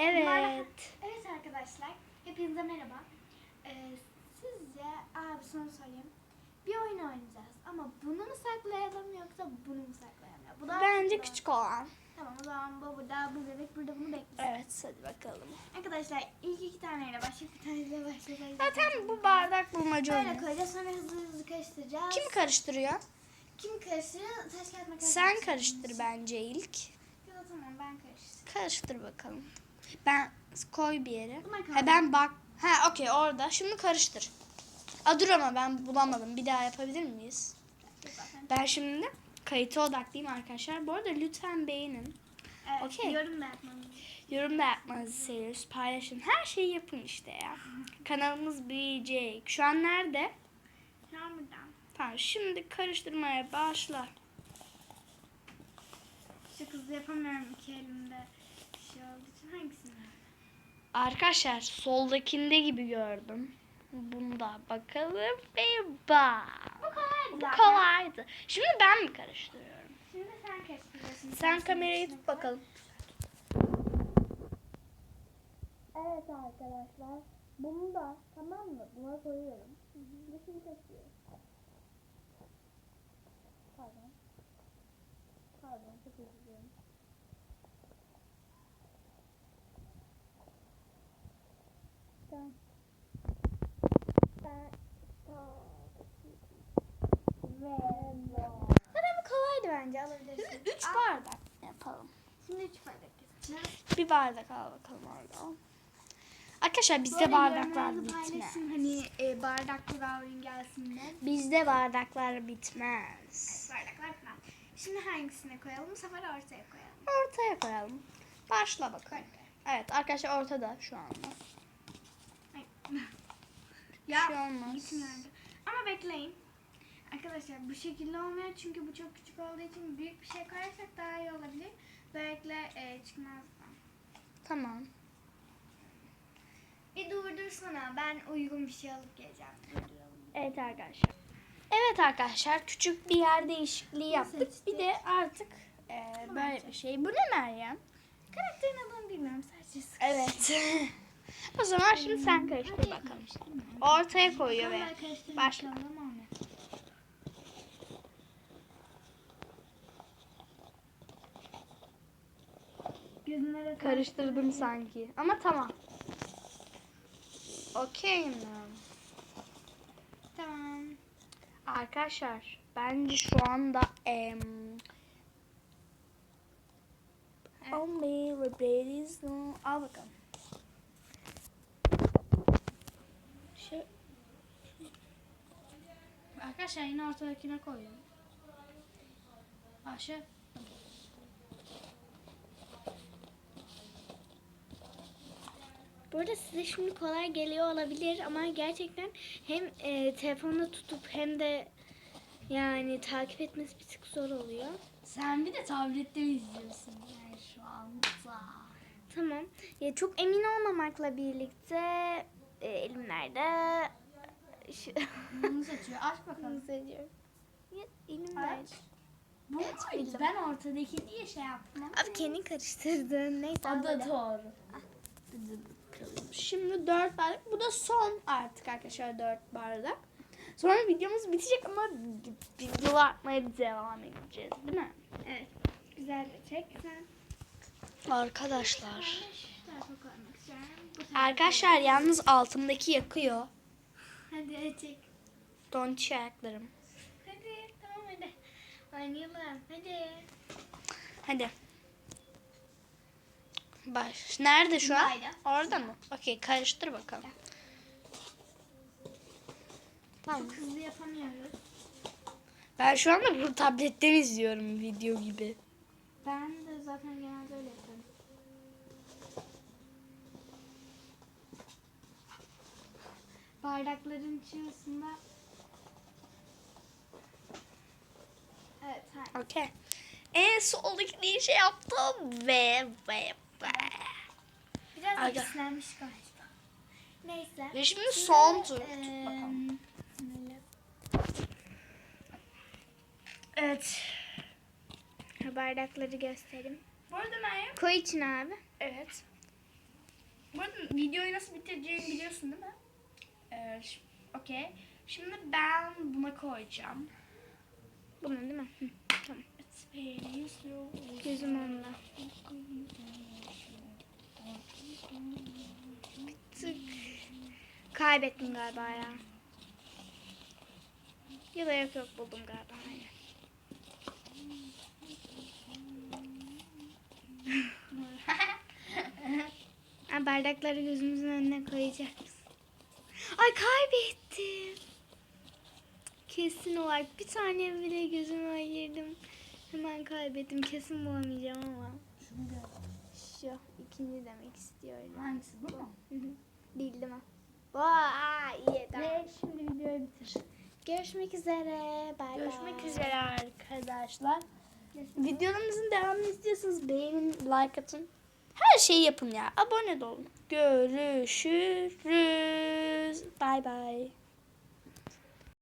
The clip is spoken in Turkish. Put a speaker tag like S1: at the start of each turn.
S1: Evet.
S2: Evet arkadaşlar, hepinize merhaba. Ee, sizce, abi sana sorayım. Bir oyun oynayacağız ama bunu mu saklayalım yoksa bunu mu saklayalım? Ya, bu daha
S1: Bence
S2: olan.
S1: küçük olan.
S2: Tamam o zaman bu burada, bu bebek burada bunu bekliyor.
S1: Evet hadi bakalım.
S2: Arkadaşlar ilk iki taneyle başlayıp bir tanesiyle başlayacağız.
S1: Zaten bu bardak bulmaca
S2: Böyle
S1: oyunu.
S2: koyacağız sonra hızlı hızlı karıştıracağız.
S1: Kim karıştırıyor?
S2: Kim karıştırıyor? Taş kağıt makas.
S1: Sen karıştır bence ilk.
S2: Ya da tamam ben karıştırayım.
S1: Karıştır bakalım. Ben koy bir yere. Ha ben bak. Ha okey orada. Şimdi karıştır. Aa dur ama ben bulamadım. Bir daha yapabilir miyiz? Ben şimdi kayıta odaklıyım arkadaşlar. Bu arada lütfen beğenin.
S2: Evet,
S1: Okey.
S2: yorum da yapmamız.
S1: Yorum da yapmanızı seviyoruz. Paylaşın. Her şeyi yapın işte ya. Kanalımız büyüyecek. Şu an nerede?
S2: Tamam buradan.
S1: Tamam şimdi karıştırmaya başla.
S2: Çok hızlı yapamıyorum iki elimde şey olduğu için. Hangisini?
S1: Arkadaşlar soldakinde gibi gördüm. Bunda bakalım ve bak.
S2: Bu kolaydı
S1: Bu
S2: zaten.
S1: kolaydı. Şimdi ben mi karıştırıyorum?
S2: Şimdi sen karıştırıyorsun.
S1: Sen kamerayı tut bakalım. Evet arkadaşlar. Bunu da tamam mı? Buna koyuyorum. Dışını kaçıyor. Pardon. Pardon çok özür dilerim. Tamam. Ben ve
S2: Zaten bu alabilirsin.
S1: Üç
S2: Al.
S1: bardak yapalım.
S2: Şimdi üç bardak yapacağız.
S1: Bir bardak al bakalım orada. Arkadaşlar bizde
S2: Böyle
S1: bardaklar bitmez.
S2: Hani e, bardaklı bir oyun gelsin de.
S1: Bizde bardaklar bitmez.
S2: Bardaklar falan. Şimdi hangisine koyalım? Bu sefer ortaya koyalım.
S1: Ortaya koyalım. Başla bakalım. Evet arkadaşlar ortada şu anda.
S2: Ya
S1: şey olmaz.
S2: Ama bekleyin. Arkadaşlar bu şekilde olmuyor çünkü bu çok küçük olduğu için büyük bir şey koyarsak daha iyi olabilir. Böylelikle e, çıkmaz.
S1: Tamam.
S2: Bir durdursana ben uygun bir şey alıp geleceğim.
S1: Evet arkadaşlar. Evet arkadaşlar küçük bir yer değişikliği yaptık. Bir de artık e, böyle bir şey. Bu ne Meryem?
S2: Karakterin adını bilmiyorum sadece sıkı.
S1: Evet. o zaman şimdi sen karıştır bakalım. Ortaya koyuyor ve başla.
S2: Gözüne de
S1: Karıştırdım sanki. Ama tamam. Okey mi?
S2: Tamam.
S1: Arkadaşlar bence şu anda em Only ladies no. Al bakalım. Şey Arkadaşlar yine ortadakine koyuyorum. Aşağı.
S2: Burada size şimdi kolay geliyor olabilir ama gerçekten hem e, telefonda tutup hem de yani takip etmesi bir tık zor oluyor.
S1: Sen bir de tablette izliyorsun yani şu anda?
S2: Tamam. Ya çok emin olmamakla birlikte e, elimlerde şu
S1: Bunu seçiyor. Aç bakalım.
S2: Bunu seçiyorum. Ya, elimde.
S1: Aç. Bu
S2: Evet,
S1: muydu? Ben ortadaki diye şey yaptım.
S2: Abi kendin karıştırdın. Neyse.
S1: O da doğru. Şimdi dört bardak. Bu da son artık arkadaşlar dört bardak. Sonra videomuz bitecek ama videolar atmaya devam edeceğiz değil mi?
S2: Evet. Güzel de çek sen.
S1: Arkadaşlar. Arkadaşlar yalnız altımdaki yakıyor.
S2: Hadi çek.
S1: Don ayaklarım.
S2: Hadi tamam hadi. Oynayalım. Hadi.
S1: Hadi. Baş. Nerede şu an?
S2: Buradaydı.
S1: Orada mı? Okey karıştır bakalım. Tamam.
S2: Çok hızlı yapamıyoruz.
S1: Ben şu anda bu tabletten izliyorum video gibi.
S2: Ben de zaten genelde öyle yapıyorum. Bardakların içerisinde Evet, hayır.
S1: Okey. En soldaki şey yaptım ve ve.
S2: Biraz
S1: Aga.
S2: ekşilenmiş galiba. Neyse.
S1: Ve şimdi son tur. Tut
S2: Eee,
S1: bakalım. Evet.
S2: Bardakları göstereyim.
S1: Bu arada Meryem.
S2: Koy içine abi.
S1: Evet. Bu arada videoyu nasıl bitireceğimi biliyorsun değil mi? Ee, ş- Okey. Şimdi ben buna koyacağım.
S2: Bunun değil mi? Hı, tamam.
S1: It's very slow.
S2: Gözüm onda. Kaybettim galiba ya. Ya da yok yok buldum galiba. Aynen. Ha, bardakları gözümüzün önüne koyacak mısın? Ay kaybettim. Kesin olarak bir saniye bile gözümü ayırdım. Hemen kaybettim. Kesin bulamayacağım ama.
S1: Şunu.
S2: Şu ikinci demek istiyorum.
S1: Hangisi bu mu?
S2: Bildim ha. Vay iyi.
S1: Ve şimdi videoyu bitir.
S2: Görüşmek üzere. Bay bay.
S1: Görüşmek üzere arkadaşlar. Videolarımızın devamını istiyorsanız beğenin, like atın. Her şeyi yapın ya. Abone de olun. Görüşürüz. Bay bay.